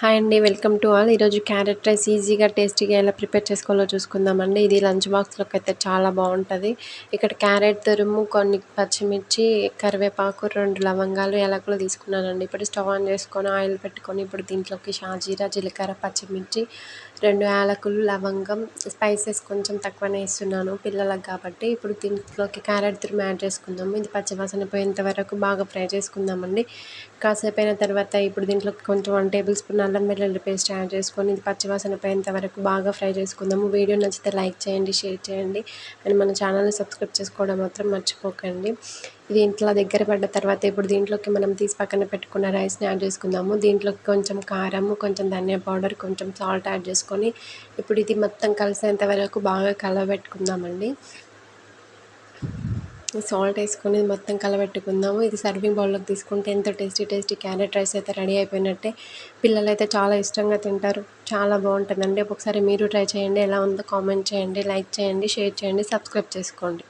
Hi అండి welcome to all. ఈరోజు carrot rice ఈజీగా టేస్టీగా ఎలా ప్రిపేర్ చేసుకోవాలో చూసుకుందామండి. ఇది లంచ్ బాక్స్లోకి అయితే చాలా బాగుంటుంది. ఇక్కడ క్యారెట్ తురుము కొన్ని పచ్చిమిర్చి కరివేపాకు రెండు లవంగాలు యాలకులు తీసుకున్నానండి. ఇప్పుడు స్టవ్ ఆన్ చేసుకొని ఆయిల్ పెట్టుకొని ఇప్పుడు దీంట్లోకి షాజీరా జీలకర్ర పచ్చిమిర్చి రెండు యాలకులు లవంగం స్పైసెస్ కొంచెం తక్కువనే వేస్తున్నాను పిల్లలకు కాబట్టి. ఇప్పుడు దీంట్లోకి క్యారెట్ తురుము యాడ్ చేసుకుందాము. ఇది పచ్చివాసన పోయేంత వరకు బాగా ఫ్రై చేసుకుందామండి. కాసేపు అయిన తర్వాత ఇప్పుడు దీంట్లోకి కొంచెం వన్ టేబుల్ స్పూన్ అల్లం వెల్లుల్లి పేస్ట్ యాడ్ చేసుకొని ఇది పచ్చివాసన పోయేంత వరకు బాగా ఫ్రై చేసుకుందాము. వీడియో నచ్చితే లైక్ చేయండి షేర్ చేయండి అండ్ మన ఛానల్ని సబ్స్క్రైబ్ చేసుకోవడం మాత్రం మర్చిపోకండి. ఇది ఇంట్లో దగ్గర పడ్డ తర్వాత ఇప్పుడు దీంట్లోకి మనం తీసి పక్కన పెట్టుకున్న రైస్ని యాడ్ చేసుకుందాము. దీంట్లోకి కొంచెం కారము కొంచెం ధనియా పౌడర్ కొంచెం సాల్ట్ యాడ్ చేసుకొని ఇప్పుడు ఇది మొత్తం కలిసేంత వరకు బాగా కలబెట్టుకుందామండి సాల్ట్ వేసుకొని మొత్తం కలబెట్టుకుందాము. ఇది సర్వింగ్ బౌల్లోకి తీసుకుంటే ఎంతో టేస్టీ టేస్టీ క్యారెట్ రైస్ అయితే రెడీ అయిపోయినట్టే. పిల్లలు అయితే చాలా ఇష్టంగా తింటారు. చాలా బాగుంటుందండి. ఒకసారి మీరు ట్రై చేయండి. ఎలా ఉందో కామెంట్ చేయండి లైక్ చేయండి షేర్ చేయండి సబ్స్క్రైబ్ చేసుకోండి.